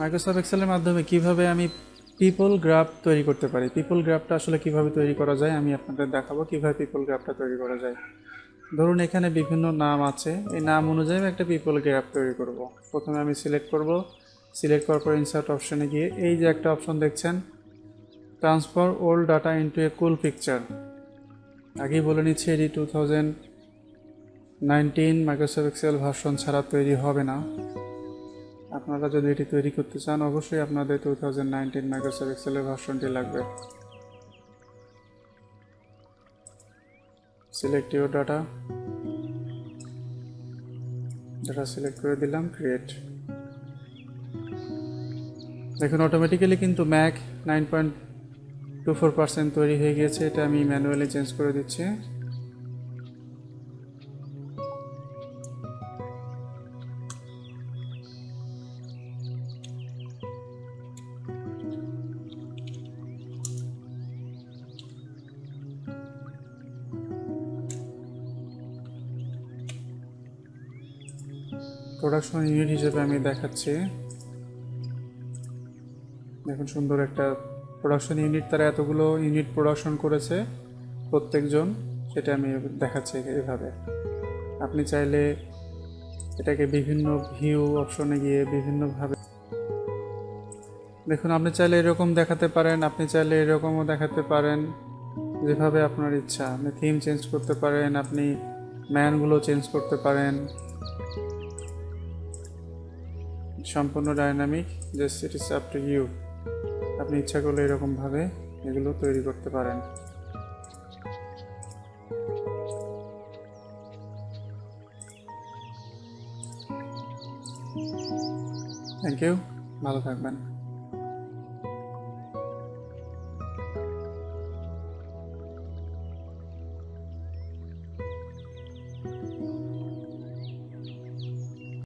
Microsoft এক্সেলের মাধ্যমে কীভাবে আমি পিপল গ্রাফ তৈরি করতে পারি? পিপল গ্রাফটা আসলে কীভাবে তৈরি করা যায়? আমি আপনাদের দেখাবো কীভাবে পিপল গ্রাফটা তৈরি করা যায়। ধরুন, এখানে বিভিন্ন নাম আছে। এই নাম অনুযায়ী আমি একটা পিপল গ্রাফ তৈরি করব। প্রথমে আমি সিলেক্ট করব। সিলেক্ট করার পর ইনসার্ট অপশনে গিয়ে এই যে একটা অপশন দেখছেন transfer old data into a cool picture আগেই বলে নিচ্ছি, এটি two thousand nineteen Microsoft Excel version ছাড়া তৈরি হবে না। আপনারা যদি এটি তৈরি করতে চান, অবশ্যই আপনাদের টু থাউজেন্ড নাইনটিন মাইক্রোসফট এক্সেলের ভার্সনটি লাগবে। Select your data data select করে দিলাম ক্রিয়েট দেখুন অটোমেটিক্যালি কিন্তু Mac nine point two four percent তৈরি হয়ে গিয়েছে। এটা আমি ম্যানুয়ালি চেঞ্জ করে দিচ্ছি। প্রোডাকশন ইউনিট হিসেবে আমি দেখাচ্ছি। দেখুন সুন্দর একটা প্রোডাকশন ইউনিট তারা এতগুলো ইউনিট প্রোডাকশন করেছে, প্রত্যেকজন, সেটা আমি দেখাচ্ছি এভাবে। আপনি চাইলে এটাকে বিভিন্ন ভিউ অপশনে গিয়ে বিভিন্নভাবে দেখুন, আপনি চাইলে এরকম দেখাতে পারেন, আপনি চাইলে এরকমও দেখাতে পারেন, যেভাবে আপনার ইচ্ছা। আপনি থিম চেঞ্জ করতে পারেন, আপনি ম্যানগুলো চেঞ্জ করতে পারেন। সম্পূর্ণ dynamic just it is up to you আপনি ইচ্ছা করলে এরকমভাবে এগুলো তৈরি করতে পারেন। থ্যাংক ইউ ভালো থাকবেন।